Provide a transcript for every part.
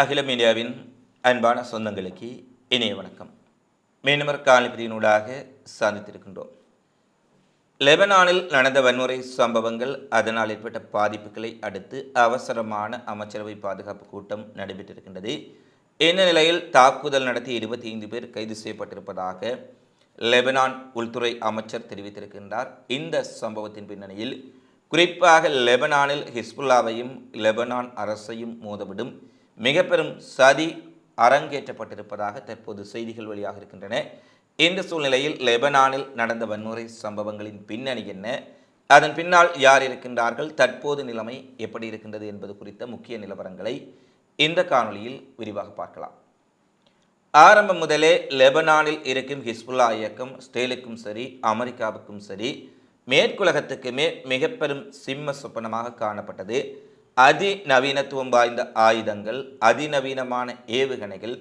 அகிலம் இந்தியாவின் அன்பான சொந்தங்களுக்கு இணைய வணக்கம். மீனவர் காலிபிரியினூடாக சந்தித்திருக்கின்றோம். லெபனானில் நடந்த வன்முறை சம்பவங்கள் அதனால் ஏற்பட்ட பாதிப்புகளை அடுத்து அவசரமான அமைச்சரவை பாதுகாப்பு கூட்டம் நடைபெற்றிருக்கின்றது. இந்த நிலையில் தாக்குதல் நடத்தி இருபத்தி ஐந்து பேர் கைது செய்யப்பட்டிருப்பதாக லெபனான் உள்துறை அமைச்சர் தெரிவித்திருக்கின்றார். இந்த சம்பவத்தின் பின்னணியில் குறிப்பாக லெபனானில் ஹிஸ்புல்லாவையும் லெபனான் அரசையும் மோதவிடும் மிக பெரும் சதி அரங்கேற்றப்பட்டிருப்பதாக தற்போது செய்திகள் வெளியாக இருக்கின்றன. இந்த சூழ்நிலையில் லெபனானில் நடந்த வன்முறை சம்பவங்களின் பின்னணி என்ன? அதன் பின்னால் யார் இருக்கின்றார்கள்? தற்போது நிலைமை எப்படி இருக்கின்றது என்பது குறித்த முக்கிய நிலவரங்களை இந்த காணொளியில் விரிவாக பார்க்கலாம். ஆரம்பம் முதலே லெபனானில் இருக்கும் ஹிஸ்புல்லா இயக்கம் ஸ்டேலுக்கும் சரி அமெரிக்காவுக்கும் சரி மேற்குலகத்துக்குமே மிக பெரும் சிம்ம சொப்பனமாக காணப்பட்டது. அதிநவீனத்துவம் வாய்ந்த ஆயுதங்கள் அதிநவீனமான ஏவுகணைகள்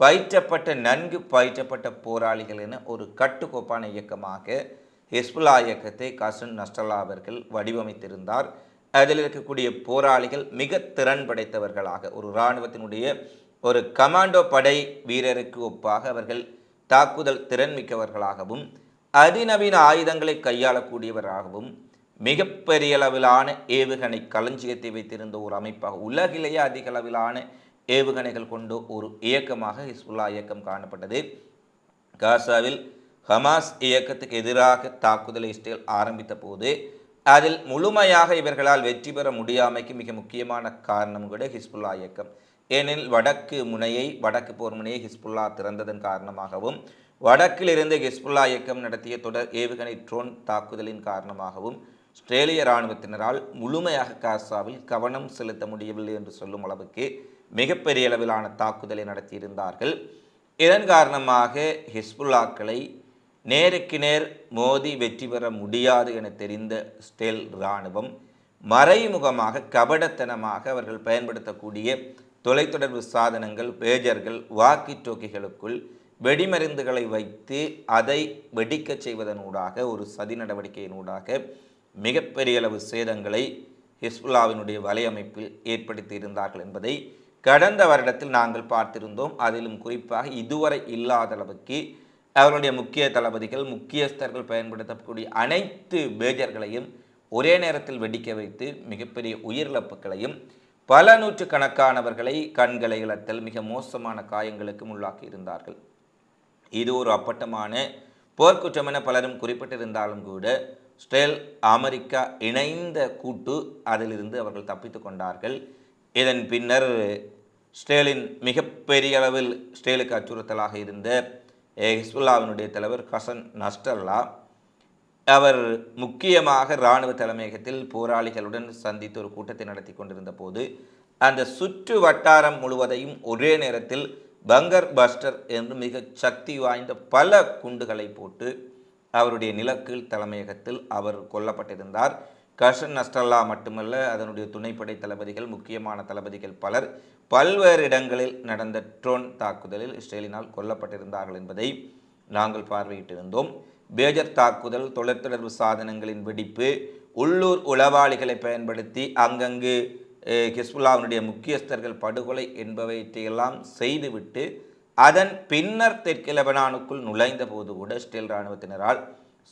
பயிற்றப்பட்ட நன்கு பயிற்றப்பட்ட போராளிகள் என ஒரு கட்டுக்கோப்பான இயக்கமாக ஹிஸ்புல்லா இயக்கத்தை கசன் நஸ்டல்லா அவர்கள் வடிவமைத்திருந்தார். அதில் இருக்கக்கூடிய போராளிகள் மிக திறன் படைத்தவர்களாக ஒரு இராணுவத்தினுடைய ஒரு கமாண்டோ படை வீரருக்கு ஒப்பாக அவர்கள் தாக்குதல் திறன் மிக்கவர்களாகவும் அதிநவீன ஆயுதங்களை கையாளக்கூடியவராகவும் மிகப்பெரிய அளவிலான ஏவுகணை களஞ்சியத்தை வைத்திருந்த ஒரு அமைப்பாக உலகிலேயே அதிக அளவிலான ஏவுகணைகள் கொண்ட ஒரு இயக்கமாக ஹிஸ்புல்லா இயக்கம் காணப்பட்டது. காசாவில் ஹமாஸ் இயக்கத்துக்கு எதிராக தாக்குதலை இஸ்ரேல் ஆரம்பித்த போது அதில் முழுமையாக இவர்களால் வெற்றி பெற முடியாமைக்கு மிக முக்கியமான காரணம் கூட ஹிஸ்புல்லா இயக்கம். ஏனெனில் வடக்கு முனையை வடக்கு போர் முனையை ஹிஸ்புல்லா திறந்ததன் காரணமாகவும் வடக்கில் இருந்து ஹிஸ்புல்லா இயக்கம் நடத்திய தொடர் ஏவுகணை ட்ரோன் தாக்குதலின் காரணமாகவும் ஆஸ்திரேலிய இராணுவத்தினரால் முழுமையாக காசாவில் கவனம் செலுத்த முடியவில்லை என்று சொல்லும் அளவுக்கு மிகப்பெரிய அளவிலான தாக்குதலை நடத்தியிருந்தார்கள். இதன் காரணமாக ஹிஸ்புல்லாக்களை நேருக்கு நேர் மோதி வெற்றி பெற முடியாது என தெரிந்த ஸ்டேல் இராணுவம் மறைமுகமாக கபடத்தனமாக அவர்கள் பயன்படுத்தக்கூடிய தொலைத்தொடர்பு சாதனங்கள் பேஜர்கள் வாக்கி டோக்கிகளுக்குள் வெடிமருந்துகளை வைத்து அதை வெடிக்கச் செய்வதனூடாக ஒரு சதி நடவடிக்கையினூடாக மிகப்பெரிய அளவு சேதங்களை ஹிஸ்புல்லாவினுடைய வலையமைப்பில் ஏற்படுத்தி இருந்தார்கள் என்பதை கடந்த வருடத்தில் நாங்கள் பார்த்திருந்தோம். அதிலும் குறிப்பாக இதுவரை இல்லாத அளவுக்கு அவருடைய முக்கிய தளபதிகள் முக்கியஸ்தர்கள் பயன்படுத்தக்கூடிய அனைத்து பேஜர்களையும் ஒரே நேரத்தில் வெடிக்க வைத்து மிகப்பெரிய உயிரிழப்புகளையும் பல நூற்று கணக்கானவர்களை கண்களை இழத்தல் மிக மோசமான காயங்களுக்கும் உள்ளாக்கி இருந்தார்கள். இது ஒரு அப்பட்டமான போர்க்குற்றம் என பலரும் குறிப்பிட்டிருந்தாலும் கூட ஸ்டேல் அமெரிக்கா இணைந்த கூட்டு அதிலிருந்து அவர்கள் தப்பித்து கொண்டார்கள். இதன் பின்னர் ஸ்டேலின் மிகப்பெரிய அளவில் ஸ்டேலுக்கு அச்சுறுத்தலாக இருந்த ஹிஸ்புல்லாவினுடைய தலைவர் ஹசன் நஸ்டர்லா அவர் முக்கியமாக இராணுவ தலைமையகத்தில் போராளிகளுடன் சந்தித்து ஒரு கூட்டத்தை நடத்தி கொண்டிருந்த போது அந்த சுற்று வட்டாரம் முழுவதையும் ஒரே நேரத்தில் பங்கர் பஸ்டர் என்று மிக சக்தி வாய்ந்த பல குண்டுகளை போட்டு அவருடைய நிலக்கீழ் தலைமையகத்தில் அவர் கொல்லப்பட்டிருந்தார். கஷன் நஸ்டல்லா மட்டுமல்ல அதனுடைய துணைப்படை தளபதிகள் முக்கியமான தளபதிகள் பலர் பல்வேறு இடங்களில் நடந்த ட்ரோன் தாக்குதலில் இஸ்ரேலினால் கொல்லப்பட்டிருந்தார்கள் என்பதை நாங்கள் பார்வையிட்டிருந்தோம். பேஜர் தாக்குதல் தொலைத்தொடர்பு சாதனங்களின் வெடிப்பு உள்ளூர் உளவாளிகளை பயன்படுத்தி அங்கங்கு ஹிஸ்புல்லாவினுடைய முக்கியஸ்தர்கள் படுகொலை என்பவற்றையெல்லாம் செய்துவிட்டு அதன் பின்னர் தெற்கு லெபனானுக்குள் நுழைந்தபோது கூட இஸ்ரேல் இராணுவத்தினரால்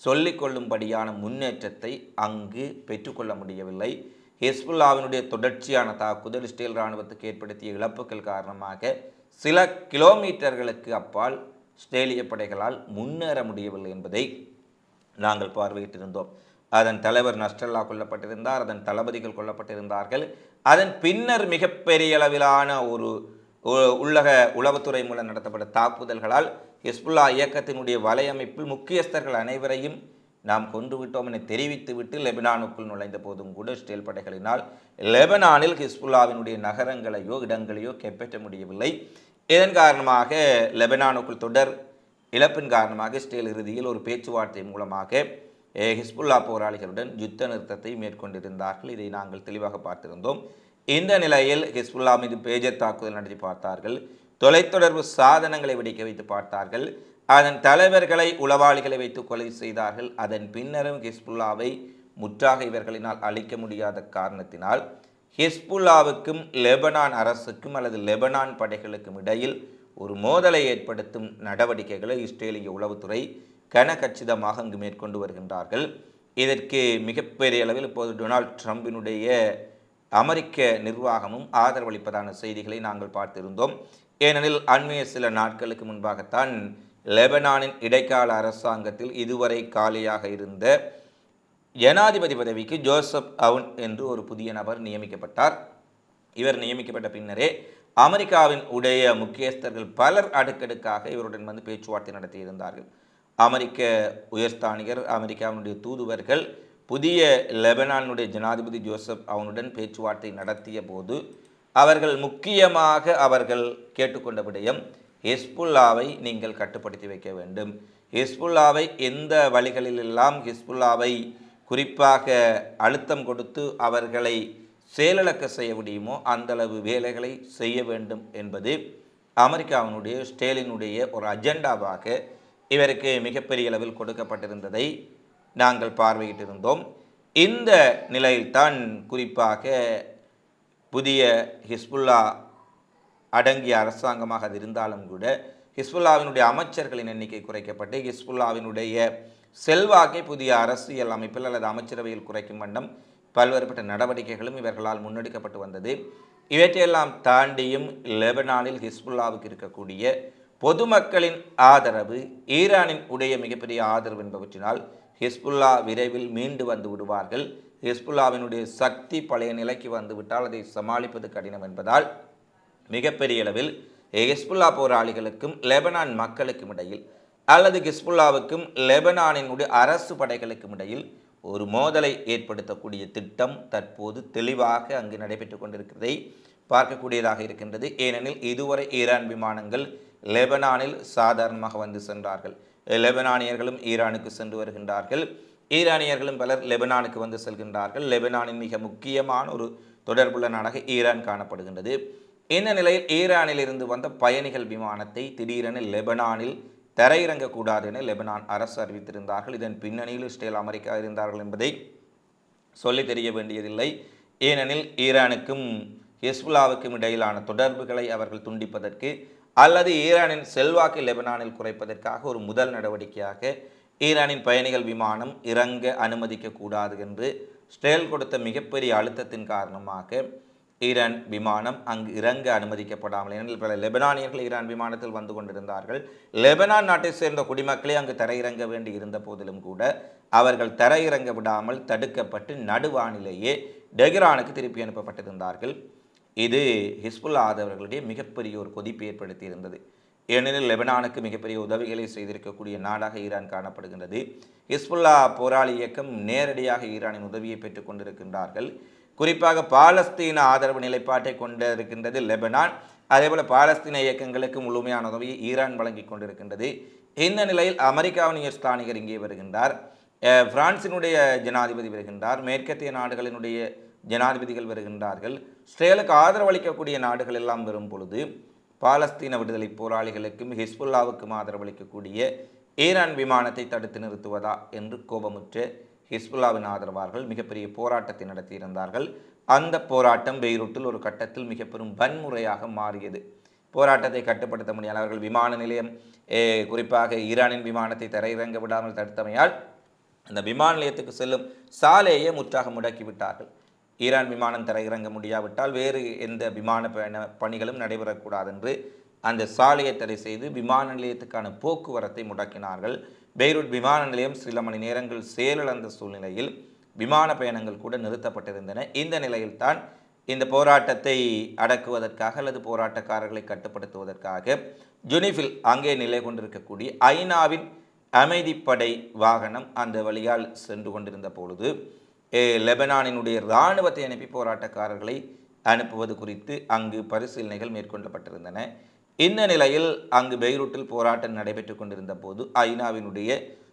சொல்லிக்கொள்ளும்படியான முன்னேற்றத்தை அங்கு பெற்றுக்கொள்ள முடியவில்லை. ஹிஸ்புல்லாவினுடைய தொடர்ச்சியான தாக்குதல் இஸ்ரேல் இராணுவத்துக்கு ஏற்படுத்திய இழப்புகள் காரணமாக சில கிலோமீட்டர்களுக்கு அப்பால் இஸ்ரேலிய படைகளால் முன்னேற முடியவில்லை என்பதை நாங்கள் பார்வையிட்டிருந்தோம். அதன் தலைவர் நஸ்டல்லா கொல்லப்பட்டிருந்தார் அதன் தளபதிகள் கொல்லப்பட்டிருந்தார்கள். அதன் பின்னர் மிகப்பெரிய அளவிலான ஒரு உள்ளக உளவுத்துறை மூலம் நடத்தப்பட்ட தாக்குதல்களால் ஹிஸ்புல்லா இயக்கத்தினுடைய வலையமைப்பில் முக்கியஸ்தர்கள் அனைவரையும் நாம் கொண்டு விட்டோம் என தெரிவித்துவிட்டு லெபனானுக்குள் நுழைந்த போதும் கூட இஸ்ரேல் படைகளினால் லெபனானில் ஹிஸ்புல்லாவினுடைய நகரங்களையோ இடங்களையோ கைப்பற்ற முடியவில்லை. இதன் காரணமாக லெபனானுக்குள் தொடர் இழப்பின் காரணமாக இஸ்ரேல் இறுதியில் ஒரு பேச்சுவார்த்தை மூலமாக ஹிஸ்புல்லா போராளிகளுடன் யுத்த நிறுத்தத்தை மேற்கொண்டிருந்தார்கள். இதை நாங்கள் தெளிவாக பார்த்திருந்தோம். இந்த நிலையில் ஹிஸ்புல்லா மீது பேஜர் தாக்குதல் நடத்தி பார்த்தார்கள். தொலைத்தொடர்பு சாதனங்களை வெடிக்க வைத்து பார்த்தார்கள். அதன் தலைவர்களை உளவாளிகளை வைத்து கொலை செய்தார்கள். அதன் பின்னரும் ஹிஸ்புல்லாவை முற்றாக இவர்களினால் அழிக்க முடியாத காரணத்தினால் ஹிஸ்புல்லாவுக்கும் லெபனான் அரசுக்கும் அல்லது லெபனான் படைகளுக்கும் இடையில் ஒரு மோதலை ஏற்படுத்தும் நடவடிக்கைகளை இஸ்ரேலிய உளவுத்துறை கனகச்சிதமாக அங்கு மேற்கொண்டு வருகின்றார்கள். இதற்கு மிகப்பெரிய அளவில் இப்போது டொனால்ட் ட்ரம்பினுடைய அமெரிக்க நிர்வாகமும் ஆதரவளிப்பதான செய்திகளை நாங்கள் பார்த்திருந்தோம். ஏனெனில் அண்மைய சில நாட்களுக்கு முன்பாகத்தான் லெபனானின் இடைக்கால அரசாங்கத்தில் இதுவரை காலியாக இருந்த ஜனாதிபதி பதவிக்கு ஜோசப் அவுன் என்று ஒரு புதிய நபர் நியமிக்கப்பட்டார். இவர் நியமிக்கப்பட்ட பின்னரே அமெரிக்காவின் உடைய முக்கியஸ்தர்கள் பலர் அடுக்கடுக்காக இவருடன் வந்து பேச்சுவார்த்தை நடத்தியிருந்தார்கள். அமெரிக்க உயர்ஸ்தானிகர் அமெரிக்காவினுடைய தூதுவர்கள் புதிய லெபனானுடைய ஜனாதிபதி ஜோசப் அவனுடன் பேச்சுவார்த்தை நடத்திய போது அவர்கள் முக்கியமாக அவர்கள் கேட்டுக்கொண்ட விடயம் ஹிஸ்புல்லாவை நீங்கள் கட்டுப்படுத்தி வைக்க வேண்டும். ஹிஸ்புல்லாவை எந்த வழிகளிலெல்லாம் ஹிஸ்புல்லாவை குறிப்பாக அழுத்தம் கொடுத்து அவர்களை செயலிழக்க செய்ய முடியுமோ அந்தளவு வேலைகளை செய்ய வேண்டும் என்பது அமெரிக்காவினுடைய ஸ்டேலினுடைய ஒரு அஜெண்டாவாக இவருக்கு மிகப்பெரிய அளவில் கொடுக்கப்பட்டிருந்ததை நாங்கள் பார்வையிட்டிருந்தோம். இந்த நிலையில்தான் குறிப்பாக புதிய ஹிஸ்புல்லா அடங்கிய அரசாங்கமாக அது இருந்தாலும் கூட ஹிஸ்புல்லாவினுடைய அமைச்சர்களின் எண்ணிக்கை குறைக்கப்பட்டு ஹிஸ்புல்லாவினுடைய செல்வாக்கை புதிய அரசியல் அமைப்பில் அல்லது அமைச்சரவையில் குறைக்கும் வண்ணம் பல்வேறுபட்ட நடவடிக்கைகளும் இவர்களால் முன்னெடுக்கப்பட்டு வந்தது. இவற்றையெல்லாம் தாண்டியும் லெபனானில் ஹிஸ்புல்லாவுக்கு இருக்கக்கூடிய பொதுமக்களின் ஆதரவு ஈரானின் உடைய மிகப்பெரிய ஆதரவு என்பவற்றினால் ஹிஸ்புல்லா விரைவில் மீண்டு வந்து விடுவார்கள். ஹிஸ்புல்லாவினுடைய சக்தி பழைய நிலைக்கு வந்துவிட்டால் அதை சமாளிப்பது கடினம் என்பதால் மிகப்பெரிய அளவில் ஹிஸ்புல்லா போராளிகளுக்கும் லெபனான் மக்களுக்கும் இடையில் அல்லது ஹிஸ்புல்லாவுக்கும் லெபனானினுடைய அரசு படைகளுக்கும் இடையில் ஒரு மோதலை ஏற்படுத்தக்கூடிய திட்டம் தற்போது தெளிவாக அங்கு நடைபெற்று கொண்டிருக்கிறதை பார்க்கக்கூடியதாக இருக்கின்றது. ஏனெனில் இதுவரை ஈரான் விமானங்கள் லெபனானில் சாதாரணமாக வந்து சென்றார்கள். லெபனானியர்களும் ஈரானுக்கு சென்று வருகின்றார்கள். ஈரானியர்களும் பலர் லெபனானுக்கு வந்து செல்கின்றார்கள். லெபனானின் மிக முக்கியமான ஒரு தொடர்புள்ள நாடாக ஈரான் காணப்படுகின்றது. இந்த நிலையில் ஈரானில் இருந்து வந்த பயணிகள் விமானத்தை திடீரென லெபனானில் தரையிறங்கக்கூடாது என லெபனான் அரசு அறிவித்திருந்தார்கள். இதன் பின்னணியில் இஸ்ரேல் அமெரிக்கா இருந்தார்கள் என்பதை சொல்லி தெரிய வேண்டியதில்லை. ஏனெனில் ஈரானுக்கும் ஹிஸ்புல்லாவுக்கும் இடையிலான தொடர்புகளை அவர்கள் துண்டிப்பதற்கு அல்லது ஈரானின் செல்வாக்கு லெபனானில் குறைப்பதற்காக ஒரு முதல் நடவடிக்கையாக ஈரானின் பயணிகள் விமானம் இறங்க அனுமதிக்கக்கூடாது என்று ஸ்டேல் கொடுத்த மிகப்பெரிய அழுத்தத்தின் காரணமாக ஈரான் விமானம் அங்கு இறங்க அனுமதிக்கப்படாமல் ஏனெனில் பல லெபனானியர்கள் ஈரான் விமானத்தில் வந்து கொண்டிருந்தார்கள். லெபனான் நாட்டை சேர்ந்த குடிமக்களே அங்கு தரையிறங்க வேண்டி இருந்த போதிலும் கூட அவர்கள் தரையிறங்க விடாமல் தடுக்கப்பட்டு நடுவானிலேயே டெஹ்ரானுக்கு திருப்பி அனுப்பப்பட்டிருந்தார்கள். இது ஹிஸ்புல்லா ஆதவர்களுடைய மிகப்பெரிய ஒரு கொதிப்பு ஏற்படுத்தி இருந்தது ஏனெனில் லெபனானுக்கு மிகப்பெரிய உதவிகளை செய்திருக்கக்கூடிய நாடாக ஈரான் காணப்படுகின்றது. ஹிஸ்புல்லா போராளி இயக்கம் நேரடியாக ஈரானின் உதவியை பெற்றுக் கொண்டிருக்கின்றார்கள். குறிப்பாக பாலஸ்தீன ஆதரவு நிலைப்பாட்டை கொண்டிருக்கின்றது லெபனான். அதேபோல் பாலஸ்தீன இயக்கங்களுக்கு முழுமையான உதவியை ஈரான் வழங்கி கொண்டிருக்கின்றது. இந்த நிலையில் அமெரிக்காவின் ஸ்தானிகர் இங்கே வருகின்றார். பிரான்சினுடைய ஜனாதிபதி வருகின்றார். மேற்கத்திய நாடுகளினுடைய ஜனாதிபதிகள் வருகின்றார்கள். இஸ்ரேலுக்கு ஆதரவளிக்கக்கூடிய நாடுகள் எல்லாம் வரும் பொழுது பாலஸ்தீன விடுதலை போராளிகளுக்கும் ஹிஸ்புல்லாவுக்கும் ஆதரவளிக்கக்கூடிய ஈரான் விமானத்தை தடுத்து நிறுத்துவதா என்று கோபமுற்ற ஹிஸ்புல்லாவின் ஆதரவார்கள் மிகப்பெரிய போராட்டத்தை நடத்தியிருந்தார்கள். அந்த போராட்டம் பெய்ரூட்டில் ஒரு கட்டத்தில் மிக பெரும் வன்முறையாக மாறியது. போராட்டத்தை கட்டுப்படுத்த முடியாத அவர்கள் விமான நிலையம் குறிப்பாக ஈரானின் விமானத்தை தரையிறங்க விடாமல் தடுத்தமையால் அந்த விமான நிலையத்துக்கு செல்லும் சாலையை முற்றாக முடக்கிவிட்டார்கள் ஈரான் விமானம் தரையிறங்க முடியாவிட்டால் வேறு எந்த விமான பயண பணிகளும் நடைபெறக்கூடாது என்று அந்த சாலையை தடை செய்து விமான நிலையத்துக்கான போக்குவரத்தை முடக்கினார்கள். பெய்ரூட் விமான நிலையம் சில மணி நேரங்கள் செயலிழந்த சூழ்நிலையில் விமான பயணங்கள் கூட நிறுத்தப்பட்டிருந்தன. இந்த நிலையில்தான் இந்த போராட்டத்தை அடக்குவதற்காக அல்லது போராட்டக்காரர்களை கட்டுப்படுத்துவதற்காக ஜுனிஃபில் அங்கே நிலை கொண்டிருக்கக்கூடிய ஐநாவின் அமைதிப்படை வாகனம் அந்த வழியால் சென்று கொண்டிருந்த பொழுது லெபனானினுடைய இராணுவத்தை அனுப்பி போராட்டக்காரர்களை அனுப்புவது குறித்து அங்கு பரிசீலனைகள் மேற்கொள்ளப்பட்டிருந்தன. இந்த நிலையில் அங்கு பெய்ரூட்டில் போராட்டம் நடைபெற்று கொண்டிருந்த போது ஐநாவினுடைய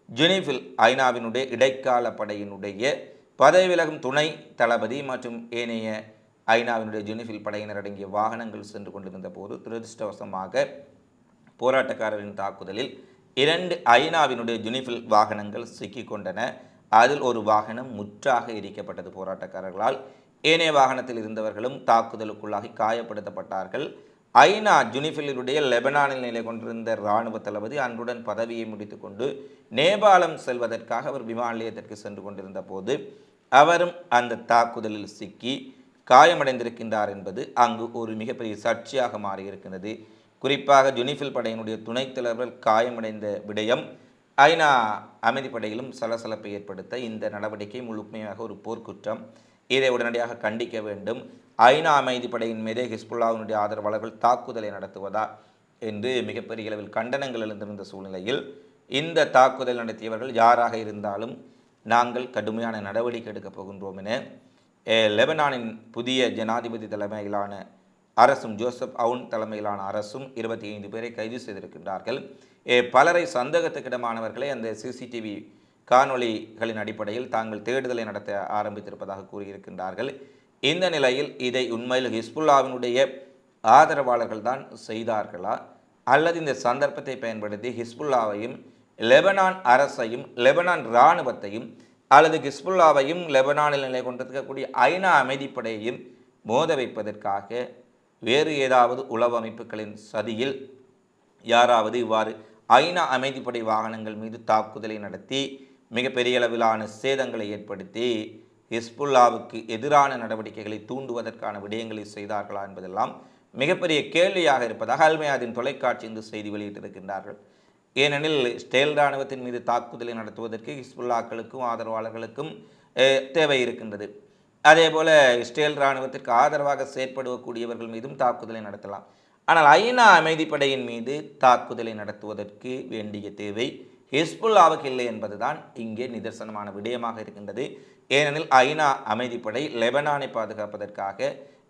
ஜுனிஃபில் ஐநாவினுடைய இடைக்கால படையினுடைய பதவி விலகும் துணை தளபதி மற்றும் ஏனைய ஐநாவினுடைய ஜெனீஃபில் படையினர் அடங்கிய வாகனங்கள் சென்று கொண்டிருந்த போது துரதிருஷ்டவசமாக போராட்டக்காரரின் தாக்குதலில் இரண்டு ஐநாவினுடைய ஜுனிஃபில் வாகனங்கள் சிக்கிக் கொண்டன. அதில் ஒரு வாகனம் முற்றாக எரிக்கப்பட்டது போராட்டக்காரர்களால். ஏனைய வாகனத்தில் இருந்தவர்களும் தாக்குதலுக்குள்ளாகி காயப்படுத்தப்பட்டார்கள். ஐநா ஜுனிஃபிலுடைய லெபனானில் நிலை கொண்டிருந்த இராணுவ தளபதி அன்றுடன் பதவியை முடித்துக்கொண்டு நேபாளம் செல்வதற்காக அவர் விமான நிலையத்திற்கு சென்று கொண்டிருந்த போது அவரும் அந்த தாக்குதலில் சிக்கி காயமடைந்திருக்கின்றார் என்பது அங்கு ஒரு மிகப்பெரிய சர்ச்சையாக மாறியிருக்கிறது. குறிப்பாக ஜுனிஃபில் படையினுடைய துணைத் தலைவர் காயமடைந்த விடயம் ஐநா அமைதிப்படையிலும் சலசலப்பை ஏற்படுத்த இந்த நடவடிக்கை முழுமையாக ஒரு போர்க்குற்றம். இதை உடனடியாக கண்டிக்க வேண்டும். ஐநா அமைதிப்படையின் மீதே ஹிஸ்புல்லாவினுடைய ஆதரவாளர்கள் தாக்குதலை நடத்துவதா என்று மிகப்பெரிய அளவில் கண்டனங்கள் எழுந்திருந்த சூழ்நிலையில் இந்த தாக்குதல் நடத்தியவர்கள் யாராக இருந்தாலும் நாங்கள் கடுமையான நடவடிக்கை எடுக்கப் போகின்றோம் என லெபனானின் புதிய ஜனாதிபதி தலைமையிலான அரசும் ஜோசப் அவுன் தலைமையிலான அரசும் இருபத்தி ஐந்து பேரை கைது செய்திருக்கின்றார்கள். பலரை சந்தேகத்துக்கிடமானவர்களை அந்த சிசிடிவி காணொளிகளின் அடிப்படையில் தாங்கள் தேடுதலை நடத்த ஆரம்பித்திருப்பதாக கூறியிருக்கின்றார்கள். இந்த நிலையில் இதை உண்மையில் ஹிஸ்புல்லாவினுடைய ஆதரவாளர்கள் தான் செய்தார்களா? அல்லது இந்த சந்தர்ப்பத்தை பயன்படுத்தி ஹிஸ்புல்லாவையும் லெபனான் அரசையும் லெபனான் இராணுவத்தையும் அல்லது ஹிஸ்புல்லாவையும் லெபனானில் நிலை கொண்டிருக்கக்கூடிய ஐநா அமைதிப்படையையும் மோத வைப்பதற்காக வேறு ஏதாவது உளவு அமைப்புகளின் சதியில் யாராவது இவ்வாறு ஐநா அமைதிப்படை வாகனங்கள் மீது தாக்குதலை நடத்தி மிகப்பெரிய அளவிலான சேதங்களை ஏற்படுத்தி ஹிஸ்புல்லாவுக்கு எதிரான நடவடிக்கைகளை தூண்டுவதற்கான விடயங்களை செய்தார்களா என்பதெல்லாம் மிகப்பெரிய கேள்வியாக இருப்பதாக அல்மையாதின் தொலைக்காட்சி இந்த செய்தி வெளியிட்டிருக்கின்றார்கள். ஏனெனில் ஸ்டேல் இராணுவத்தின் மீது தாக்குதலை நடத்துவதற்கு ஹிஸ்புல்லாக்களுக்கும் ஆதரவாளர்களுக்கும் தேவை இருக்கின்றது. அதே போல் இஸ்ரேல் இராணுவத்திற்கு ஆதரவாக செயற்படக்கூடியவர்கள் மீதும் தாக்குதலை நடத்தலாம். ஆனால் ஐநா அமைதிப்படையின் மீது தாக்குதலை நடத்துவதற்கு வேண்டிய தேவை ஹிஸ்புல்லாவுக்கு இல்லை என்பதுதான் இங்கே நிதர்சனமான விடயமாக இருக்கின்றது. ஏனெனில் ஐநா அமைதிப்படை லெபனானை பாதுகாப்பதற்காக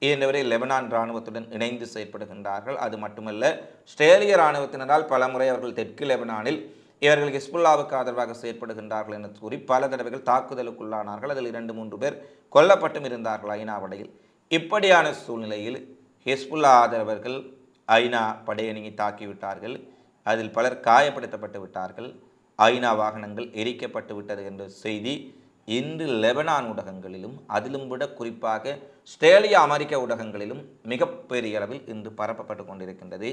இயன்றவரை லெபனான் இராணுவத்துடன் இணைந்து செயற்படுகின்றார்கள். அது மட்டுமல்ல ஸ்ட்ரேலிய இராணுவத்தினரால் பலமுறை அவர்கள் தெற்கு லெபனானில் இவர்கள் ஹிஸ்புல்லாவுக்கு ஆதரவாக செயற்படுகின்றார்கள் என கூறி பல தடவைகள் தாக்குதலுக்குள்ளானார்கள். அதில் இரண்டு மூன்று பேர் கொல்லப்பட்டும் இருந்தார்கள் ஐநா படையில். இப்படியான சூழ்நிலையில் ஹிஸ்புல்லா ஆதரவர்கள் ஐநா படையணியை தாக்கிவிட்டார்கள் அதில் பலர் காயப்படுத்தப்பட்டு விட்டார்கள். ஐநா வாகனங்கள் எரிக்கப்பட்டு விட்டது என்ற செய்தி இன்று லெபனான் ஊடகங்களிலும் அதிலும் விட குறிப்பாக ஸ்ட்ரேலியா அமெரிக்க ஊடகங்களிலும் மிகப்பெரிய அளவில் இன்று பரப்பப்பட்டு கொண்டிருக்கின்றது.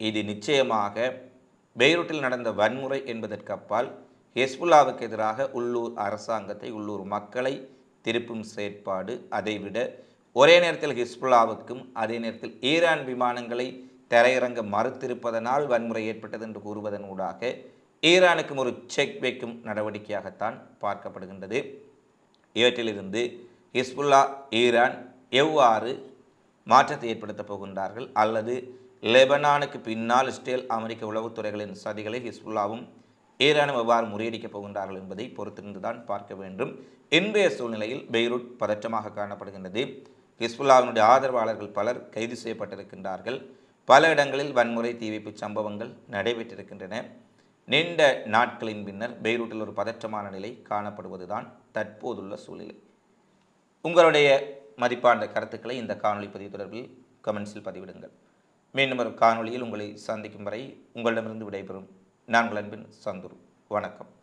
இது நிச்சயமாக பெய்ரூட்டில் நடந்த வன்முறை என்பதற்கு அப்பால் ஹெஸ்புல்லாவுக்கு எதிராக உள்ளூர் அரசாங்கத்தை உள்ளூர் மக்களை திருப்பும் செயற்பாடு அதைவிட ஒரே நேரத்தில் ஹிஸ்புல்லாவுக்கும் அதே நேரத்தில் ஈரான் விமானங்களை தரையிறங்க மறுத்திருப்பதனால் வன்முறை ஏற்பட்டது என்று கூறுவதன் ஊடாக ஈரானுக்கும் ஒரு செக் வைக்கும் நடவடிக்கையாகத்தான் பார்க்கப்படுகின்றது. இவற்றிலிருந்து ஹிஸ்புல்லா ஈரான் எவ்வாறு மாற்றத்தை ஏற்படுத்தப் போகின்றார்கள் அல்லது லெபனானுக்கு பின்னால் இஸ்ரேல் அமெரிக்க உளவுத்துறைகளின் சதிகளை ஹிஸ்புல்லாவும் ஈரானும் எவ்வாறு முறியடிக்கப் போகின்றார்கள் என்பதை பொறுத்திருந்து தான் பார்க்க வேண்டும். இன்றைய சூழ்நிலையில் பெய்ரூட் பதற்றமாக காணப்படுகின்றது. ஹிஸ்புல்லாவினுடைய ஆதரவாளர்கள் பலர் கைது செய்யப்பட்டிருக்கின்றார்கள். பல இடங்களில் வன்முறை தீவைப்பு சம்பவங்கள் நடைபெற்றிருக்கின்றன. நீண்ட நாட்களின் பின்னர் பெய்ரூட்டில் ஒரு பதற்றமான நிலை காணப்படுவதுதான் தற்போதுள்ள சூழ்நிலை. உங்களுடைய மதிப்பான கருத்துக்களை இந்த காணொலி பதிவு தொடர்பில் கமெண்ட்ஸில் பதிவிடுங்கள். மீண்டும் ஒரு காணொளியில் உங்களை சந்திக்கும் வரை உங்களிடமிருந்து விடைபெறும் நாங்கள் அன்பின் சந்துரு. வணக்கம்.